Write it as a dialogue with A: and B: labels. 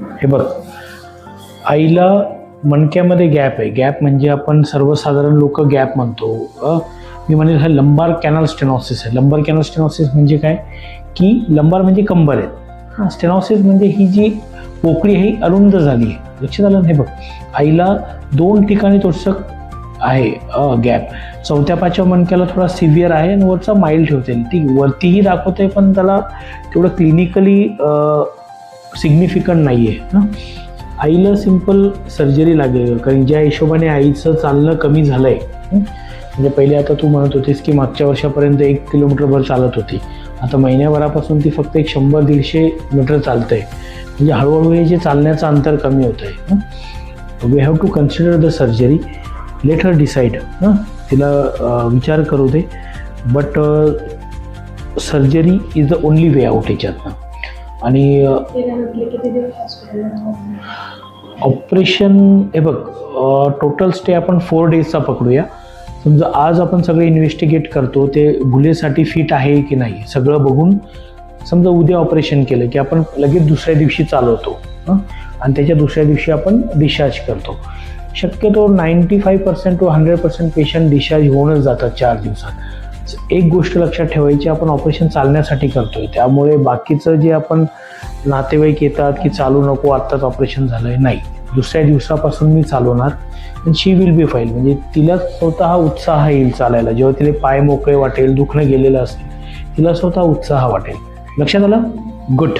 A: हे बघ आईला मणक्यामध्ये गॅप आहे. गॅप म्हणजे आपण सर्वसाधारण लोक गॅप म्हणतो. मी म्हणेल हा लंबार कॅनल स्टेनॉसिस आहे. लंबार कॅनल स्टेनॉसिस म्हणजे काय? की लंबार म्हणजे कंबर आहे. हां स्टेनॉसिस म्हणजे ही जी पोकळी आहे ही अरुंद झाली आहे. लक्षात आलं ना? हे बघ आईला दोन ठिकाणी थोडंसं आहे गॅप चौथ्या पाचव्या मणक्याला थोडा सिव्हिअर आहे आणि वरचा माइल्ड ठेवते. ती वरतीही दाखवते पण त्याला तेवढं क्लिनिकली सिग्निफिकंट नाही आहे ना आईला सिंपल सर्जरी लागेल कारण ज्या हिशोबाने आईचं चालणं कमी झालं आहे म्हणजे पहिले आता तू म्हणत होतीस की मागच्या वर्षापर्यंत एक किलोमीटरभर चालत होती. आता महिन्याभरापासून ती फक्त एक शंभर दीडशे मीटर चालते म्हणजे हळूहळू हे जे चालण्याचं अंतर कमी होतं आहे we have to consider the surgery let her decide हां? तिला विचार करू दे. But surgery is the only way out याच्यातनं. आणि ऑपरेशन हे बघ टोटल स्टे आपण फोर डेजचा पकडूया. समजा आज आपण सगळे इन्व्हेस्टिगेट करतो ते गुन्हेसाठी फिट आहे की नाही सगळं बघून समजा उद्या ऑपरेशन केलं की आपण लगेच दुसऱ्या दिवशी चालवतो हं? आणि त्याच्या दुसऱ्या दिवशी आपण डिस्चार्ज करतो. शक्यतो ninety five percent to hundred percent patient discharge होऊनच जातात चार दिवसात. एक गोष्ट लक्षात ठेवायची आपण ऑपरेशन चालण्यासाठी करतोय. त्यामुळे बाकीचं जे आपण नातेवाईक येतात की चालू नको आत्ताच ऑपरेशन झालंय नाही. दुसऱ्या दिवसापासून मी चालवणार. आणि शी विल बी फाईल म्हणजे तिला स्वतः उत्साह येईल चालायला. जेव्हा तिला पाय मोकळे वाटेल दुखणं गेलेलं असेल तिला स्वतः उत्साह वाटेल. लक्षात आलं? गुड